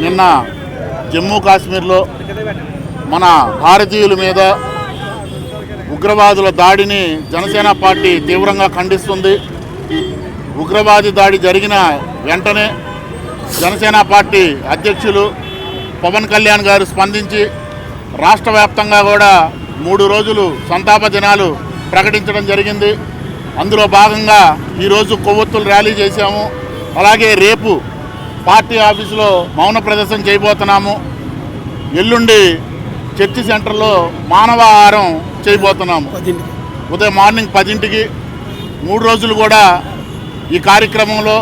నిన్న జమ్మూ కాశ్మీర్లో మన భారతీయుల మీద ఉగ్రవాదుల దాడిని జనసేన పార్టీ తీవ్రంగా ఖండిస్తుంది. ఉగ్రవాది దాడి జరిగిన వెంటనే జనసేన పార్టీ అధ్యక్షులు పవన్ కళ్యాణ్ గారు స్పందించి రాష్ట్ర వ్యాప్తంగా కూడా మూడు రోజులు సంతాప దినాలు ప్రకటించడం జరిగింది. అందులో భాగంగా ఈరోజు కొవ్వొత్తులు ర్యాలీ చేశాము. అలాగే రేపు పార్టీ ఆఫీసులో మౌన ప్రదర్శన చేయబోతున్నాము. ఎల్లుండి చర్చి సెంటర్లో మానవాహారం చేయబోతున్నాము. ఉదయం మార్నింగ్ పదింటికి మూడు రోజులు కూడా ఈ కార్యక్రమంలో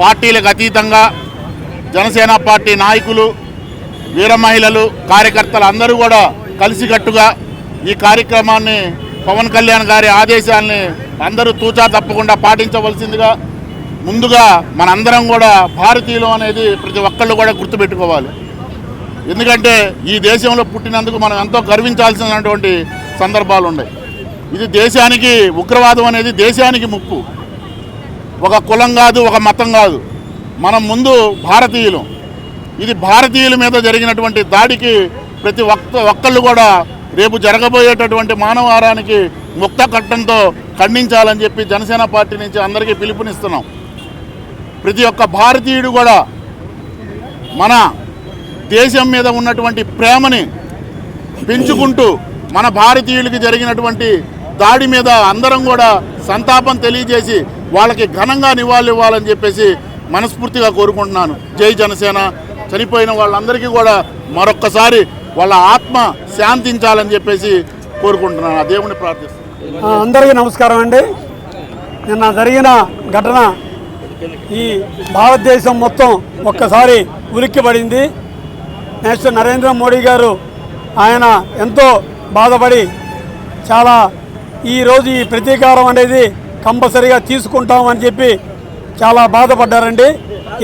పార్టీలకు అతీతంగా జనసేన పార్టీ నాయకులు వీర మహిళలు కార్యకర్తలు అందరూ కూడా కలిసికట్టుగా ఈ కార్యక్రమాన్ని పవన్ కళ్యాణ్ గారి ఆదేశాన్ని అందరూ తూచా తప్పకుండా పాటించవలసిందిగా ముందుగా మనందరం కూడా భారతీయులు అనేది ప్రతి ఒక్కళ్ళు కూడా గుర్తుపెట్టుకోవాలి. ఎందుకంటే ఈ దేశంలో పుట్టినందుకు మనం ఎంతో గర్వించాల్సినటువంటి సందర్భాలు ఉన్నాయి. ఇది దేశానికి ఉగ్రవాదం అనేది దేశానికి ముప్పు. ఒక కులం కాదు ఒక మతం కాదు. మనం ముందు భారతీయులు. ఇది భారతీయుల మీద జరిగినటువంటి దాడికి ప్రతి ఒక్క ఒక్కళ్ళు కూడా రేపు జరగబోయేటటువంటి మానవారానికి ముక్త కట్టంతో ఖండించాలని చెప్పి జనసేన పార్టీ నుంచి అందరికీ పిలుపునిస్తున్నాం. ప్రతి ఒక్క భారతీయుడు కూడా మన దేశం మీద ఉన్నటువంటి ప్రేమని పెంచుకుంటూ మన భారతీయులకి జరిగినటువంటి దాడి మీద అందరం కూడా సంతాపం తెలియజేసి వాళ్ళకి ఘనంగా నివాళులు ఇవ్వాలని చెప్పేసి మనస్ఫూర్తిగా కోరుకుంటున్నాను. జై జనసేన. చనిపోయిన వాళ్ళందరికీ కూడా మరొక్కసారి వాళ్ళ ఆత్మ శాంతించాలని చెప్పేసి కోరుకుంటున్నాను. ఆ దేవుని ప్రార్థిస్తున్నాను. అందరికీ నమస్కారం అండి. నిన్న జరిగిన ఘటన ఈ భారతదేశం మొత్తం ఒక్కసారి ఉలిక్కిపడింది. నెక్స్ట్ నరేంద్ర మోడీ గారు ఆయన ఎంతో బాధపడి చాలా ఈరోజు ఈ ప్రతీకారం అనేది కంపల్సరీగా తీసుకుంటామని చెప్పి చాలా బాధపడ్డారండి.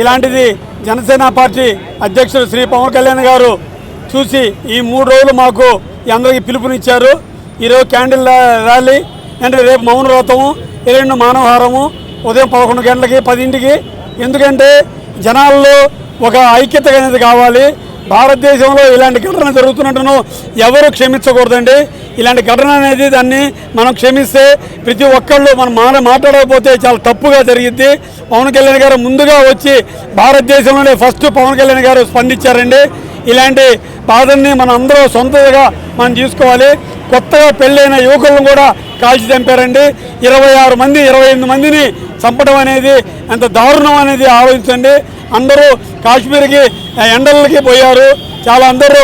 ఇలాంటిది జనసేన పార్టీ అధ్యక్షుడు శ్రీ పవన్ కళ్యాణ్ గారు చూసి ఈ మూడు రోజులు మాకు అందరికీ పిలుపునిచ్చారు. ఈరోజు క్యాండిల్ ర్యాలీ అంటే రేపు మౌన వ్రతము ఎల్లుండి మానవహారము ఉదయం పదకొండు గంటలకి పదింటికి. ఎందుకంటే జనాల్లో ఒక ఐక్యత అనేది కావాలి. భారతదేశంలో ఇలాంటి ఘటన జరుగుతున్నట్టును ఎవరు క్షమించకూడదండి. ఇలాంటి ఘటన అనేది దాన్ని మనం క్షమిస్తే ప్రతి ఒక్కళ్ళు మనం మాట మాట్లాడకపోతే చాలా తప్పుగా జరిగింది పవన్ కళ్యాణ్ గారు ముందుగా వచ్చి భారతదేశంలోనే ఫస్ట్ పవన్ కళ్యాణ్ గారు స్పందించారండి. ఇలాంటి బాధల్ని మనం అందరూ సొంతగా మనం తీసుకోవాలి కొత్తగా పెళ్ళైన యువకులను కూడా కాల్చి చంపారండి. ఇరవై ఆరు మంది ఇరవై ఎనిమిది మందిని చంపడం అనేది ఎంత దారుణం అనేది ఆలోచించండి. అందరూ కాశ్మీర్కి ఎండలకి పోయారు. చాలా అందరూ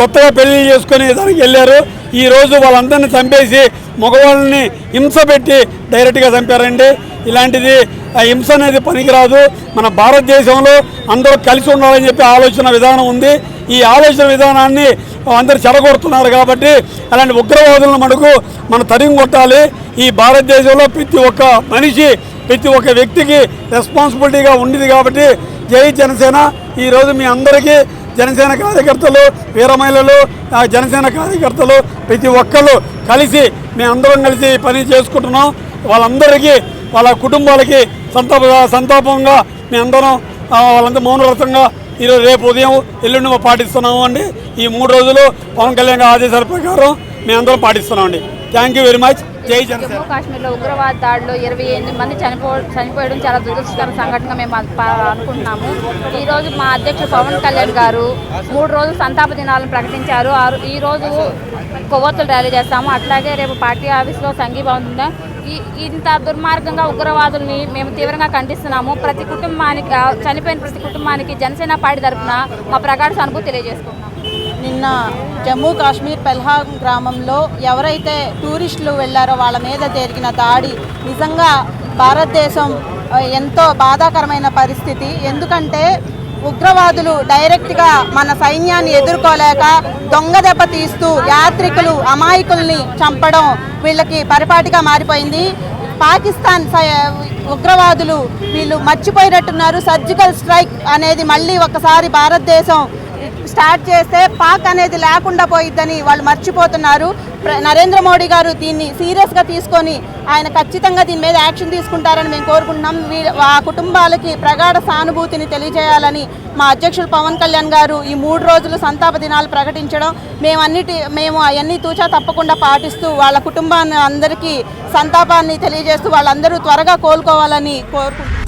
కొత్తగా పెళ్ళి చేసుకొని దానికి వెళ్ళారు. ఈరోజు వాళ్ళందరినీ చంపేసి మగవాళ్ళని హింస పెట్టి డైరెక్ట్గా చంపారండి. ఇలాంటిది ఆ హింస అనేది పనికిరాదు. మన భారతదేశంలో అందరూ కలిసి ఉండాలని చెప్పి ఆలోచన విధానం ఉంది. ఈ ఆలోచన విధానాన్ని అందరు చెడగొడుతున్నారు కాబట్టి అలాంటి ఉగ్రవాదులను మనకు మనం తరిగి కొట్టాలి. ఈ భారతదేశంలో ప్రతి ఒక్క మనిషి ప్రతి ఒక్క వ్యక్తికి రెస్పాన్సిబిలిటీగా ఉండేది కాబట్టి జై జనసేన. ఈరోజు మీ అందరికీ జనసేన కార్యకర్తలు వీరమహిళలు ఆ జనసేన కార్యకర్తలు ప్రతి ఒక్కళ్ళు కలిసి మేమందరం అందరం కలిసి పని చేసుకుంటున్నాం. వాళ్ళందరికీ వాళ్ళ కుటుంబాలకి సంతాప సంతాపంగా మేమందరం వాళ్ళంతా మౌనవ్రతంగా ఈరోజు రేపు ఉదయం ఎల్లుండి పాటిస్తున్నాము అండి. ఈ మూడు రోజులు పవన్ కళ్యాణ్ ఆదేశాల ప్రకారం మేము అందరం పాటిస్తున్నాం అండి. థ్యాంక్ యూ వెరీ మచ్ జై జనసేన. జమ్మూ కాశ్మీర్లో ఉగ్రవాద దాడిలో ఇరవై ఎనిమిది మంది చనిపో చనిపోయడం చాలా దురదృష్టకర సంఘటనగా మేము అనుకుంటున్నాము. ఈరోజు మా అధ్యక్షుడు పవన్ కళ్యాణ్ గారు మూడు రోజులు సంతాప దినాలను ప్రకటించారు. ఆ ఈ రోజు కొవ్వొత్తులు ర్యాలీ చేస్తాము. అట్లాగే రేపు పార్టీ ఆఫీస్లో సంఘీభావం ఉందా? ఇంత దుర్మార్గంగా ఉగ్రవాదుల్ని మేము తీవ్రంగా ఖండిస్తున్నాము. ప్రతి కుటుంబానికి చనిపోయిన ప్రతి కుటుంబానికి జనసేన పార్టీ తరఫున మా ప్రగాఢ సానుభూతి తెలియజేసుకుంటున్నాం. నిన్న జమ్మూ కాశ్మీర్ పెల్హాం గ్రామంలో ఎవరైతే టూరిస్టులు వెళ్ళారో వాళ్ళ మీద జరిగిన దాడి నిజంగా భారతదేశం ఎంతో బాధాకరమైన పరిస్థితి. ఎందుకంటే ఉగ్రవాదులు డైరెక్ట్గా మన సైన్యాన్ని ఎదుర్కోలేక దొంగ దెబ్బ తీస్తూ యాత్రికులు అమాయకుల్ని చంపడం వీళ్ళకి పరిపాటిగా మారిపోయింది. పాకిస్తాన్ సై- ఉగ్రవాదులు వీళ్ళు మర్చిపోయినట్టున్నారు. సర్జికల్ స్ట్రైక్ అనేది మళ్ళీ ఒకసారి భారతదేశం స్టార్ట్ చేస్తే పాక్ అనేది లేకుండా పోయిద్దని వాళ్ళు మర్చిపోతున్నారు. నరేంద్ర మోడీ గారు దీన్ని సీరియస్గా తీసుకొని ఆయన ఖచ్చితంగా దీని మీద యాక్షన్ తీసుకుంటారని మేము కోరుకుంటున్నాం. వీ- ఆ కుటుంబాలకి ప్రగాఢ సానుభూతిని తెలియజేయాలని మా అధ్యక్షులు పవన్ కళ్యాణ్ గారు ఈ మూడు రోజులు సంతాప దినాలు ప్రకటించడం మేమన్నిటి మేము అవన్నీ తూచా తప్పకుండా పాటిస్తూ వాళ్ళ కుటుంబాన్ని అందరికీ సంతాపాన్ని తెలియజేస్తూ వాళ్ళందరూ త్వరగా కోలుకోవాలని కోరుకుంటున్నాం.